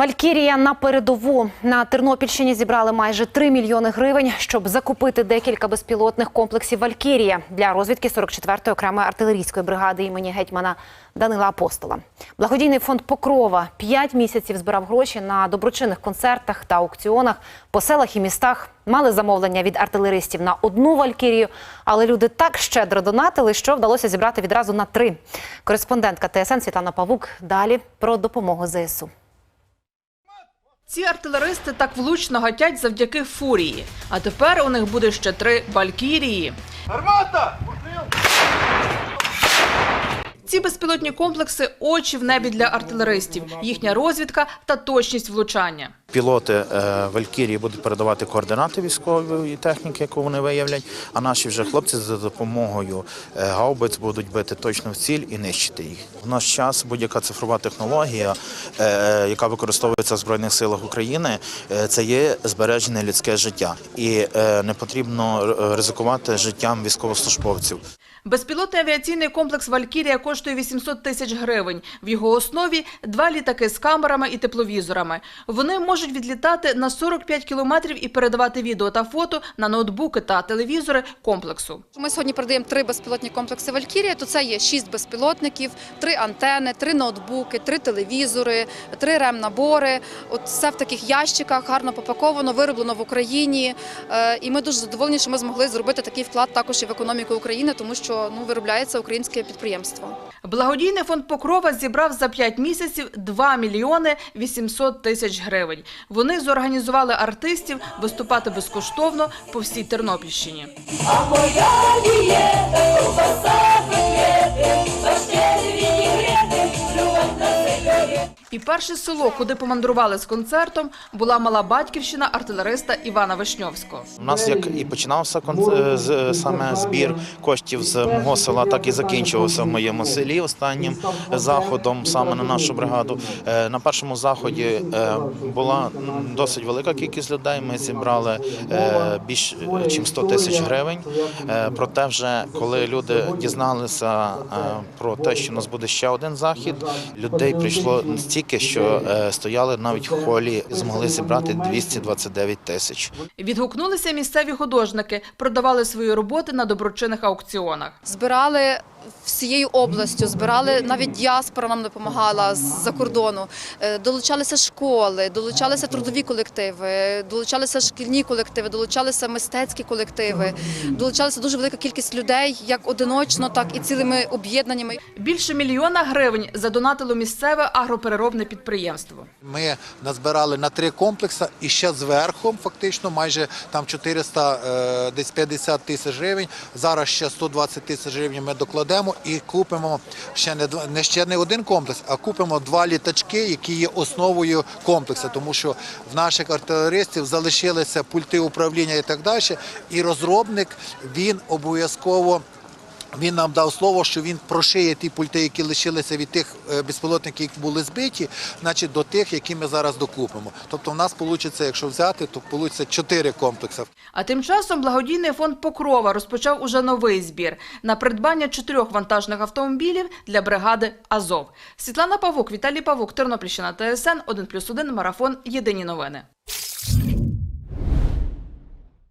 Валькірія на передову на Тернопільщині зібрали майже 3 мільйони гривень, щоб закупити декілька безпілотних комплексів Валькірія для розвідки 44-ї окремої артилерійської бригади імені гетьмана Данила Апостола. Благодійний фонд Покрова 5 місяців збирав гроші на доброчинних концертах та аукціонах по селах і містах. Мали замовлення від артилеристів на одну Валькірію, але люди так щедро донатили, що вдалося зібрати відразу на три. Кореспондентка ТСН Світлана Павук далі про допомогу ЗСУ. Ці артилеристи так влучно гатять завдяки фурії. А тепер у них буде ще три валькірії. Гармата! Ці безпілотні комплекси очі в небі для артилеристів, їхня розвідка та точність влучання. Пілоти е, Валькірії будуть передавати координати військової техніки, яку вони виявлять. А наші вже хлопці за допомогою е, гаубиць будуть бити точно в ціль і нищити їх. В наш час будь-яка цифрова технологія, е, яка використовується в збройних силах України, це є збережене людське життя, і не потрібно ризикувати життям військовослужбовців. Безпілотний авіаційний комплекс Валькірія коштує 800 тисяч гривень. В його основі два літаки з камерами і тепловізорами. Вони можуть відлітати на 45 кілометрів і передавати відео та фото на ноутбуки та телевізори комплексу. Ми сьогодні продаємо три безпілотні комплекси Валькірія. То це є шість безпілотників, три антени, три ноутбуки, три телевізори, три ремнабори. От все в таких ящиках гарно попаковано, вироблено в Україні. Е, І ми дуже задоволені, що ми змогли зробити такий вклад також і в економіку України, тому що ну виробляється українське підприємство. Благодійний фонд Покрова зібрав за 5 місяців 2 мільйони 800 тисяч гривень. Вони зорганізували артистів виступати безкоштовно по всій Тернопільщині. І перше село, куди помандрували з концертом, була мала батьківщина артилериста Івана Вишньовського. У нас як і починався кон- саме збір коштів з мого села, так і закінчувався в моєму селі останнім заходом саме на нашу бригаду. Е, На першому заході е, була досить велика кількість людей. Ми зібрали е, більш ніж 100 тисяч гривень. Е, Проте, вже коли люди дізналися е, про те, що у нас буде ще один захід, людей прийшло настільки, що е, стояли навіть в холі, змогли зібрати 229 тисяч. Відгукнулися місцеві художники, продавали свої роботи на доброчинних аукціонах. Збирали всією областю, збирали навіть діаспора нам допомагала з-за кордону. Е, Долучалися школи, долучалися трудові колективи, долучалися шкільні колективи, долучалися мистецькі колективи, долучалася дуже велика кількість людей, як одиночно, так і цілими об'єднаннями. Більше мільйона гривень задонатило місцеве агропереробне підприємство. Ми назбирали на три комплекси і ще зверху, фактично, майже там 400, е, десь 50 тисяч гривень. Зараз ще 120 тисяч гривень ми докладемо і купимо ще не, два- не ще не один комплекс, а купимо два літачки, які є основою комплексу, тому що в наших артилеристів залишилися пульти управління і так далі. І розробник він обов'язково. Він нам дав слово, що він прошиє ті пульти, які лишилися від тих е, безпілотників, які були збиті, значить до тих, які ми зараз докупимо. Тобто, в нас вийде, якщо взяти, то вийде чотири комплекси. А тим часом благодійний фонд Покрова розпочав уже новий збір на придбання чотирьох вантажних автомобілів для бригади Азов. Світлана Павук, Віталій Павук, Тернопільщина, ТСН 1+,1, Марафон. Єдині новини.